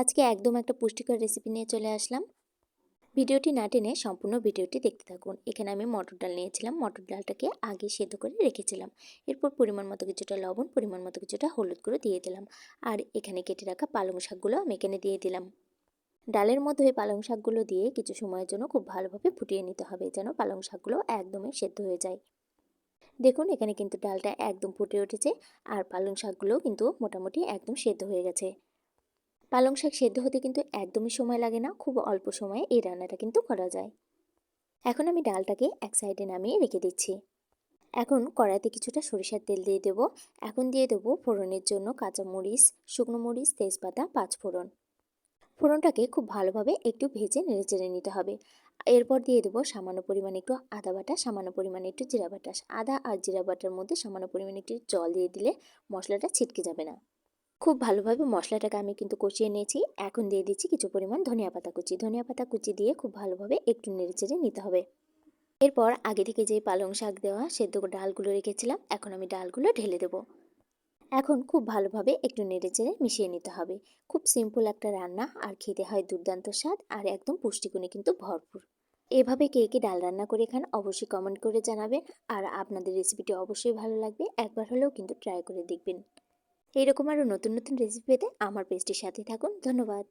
আজকে একদম একটা পুষ্টিকর রেসিপি নিয়ে চলে আসলাম। ভিডিওটি না টেনে সম্পূর্ণ ভিডিওটি দেখতে থাকুন। এখানে আমি মটর ডাল নিয়েছিলাম। মটর ডালটাকে আগে সেদ্ধ করে রেখেছিলাম। এরপর পরিমাণ মতো কিছুটা লবণ, পরিমাণ মতো কিছুটা হলুদ গুঁড়ো দিয়ে দিলাম। আর এখানে কেটে রাখা পালং শাকগুলো আমি এখানে দিয়ে দিলাম। ডালের মধ্যে পালং শাকগুলো দিয়ে কিছু সময়ের জন্য খুব ভালোভাবে ফুটিয়ে নিতে হবে যেন পালং শাকগুলো একদমই সেদ্ধ হয়ে যায়। দেখুন, এখানে কিন্তু ডালটা একদম ফুটে উঠেছে। আর পালং শাকগুলো কিন্তু মোটামুটি একদম সেদ্ধ হয়ে গেছে। পালং শাক সেদ্ধ হতে কিন্তু একদমই সময় লাগে না, খুব অল্প সময়ে এই রান্নাটা কিন্তু করা যায়। এখন আমি ডালটাকে এক সাইডে নামিয়ে রেখে দিচ্ছি। এখন কড়াইতে কিছুটা সরিষার তেল দিয়ে দেবো। এখন দিয়ে দেবো ফোড়নের জন্য কাঁচা মরিচ, শুকনো মরিচ, তেজপাতা, পাঁচ ফোড়ন। ফোড়নটাকে খুব ভালোভাবে একটু ভেজে নেড়ে চেড়ে নিতে হবে। এরপর দিয়ে দেবো সামান্য পরিমাণে একটু আদা বাটা, সামান্য পরিমাণে একটু জিরা বাটা। আদা আর জিরা বাটার মধ্যে সামান্য পরিমাণে একটু জল দিয়ে দিলে মশলাটা ছিটকে যাবে না। খুব ভালোভাবে মশলাটাকে আমি কিন্তু কষিয়ে নিয়েছি। এখন দিয়ে দিচ্ছি কিছু পরিমাণ ধনিয়া পাতা কুচি। ধনিয়া পাতা কুচি দিয়ে খুব ভালোভাবে একটু নেড়ে চেড়ে নিতে হবে। এরপর আগে থেকে যেই পালং শাক দেওয়া সেদ্ধ ডালগুলো রেখেছিলাম, এখন আমি ডালগুলো ঢেলে দেবো। এখন খুব ভালোভাবে একটু নেড়ে চেড়ে মিশিয়ে নিতে হবে। খুব সিম্পল একটা রান্না, আর খেতে হয় দুর্দান্ত স্বাদ, আর একদম পুষ্টিগুণে কিন্তু ভরপুর। এভাবে কে কে ডাল রান্না করে খান অবশ্যই কমেন্ট করে জানাবেন, আর আপনাদের রেসিপিটি অবশ্যই ভালো লাগবে, একবার হলেও কিন্তু ট্রাই করে দেখবেন। এইরকম আরও নতুন নতুন রেসিপি পেতে আমার পেজটির সাথে থাকুন। ধন্যবাদ।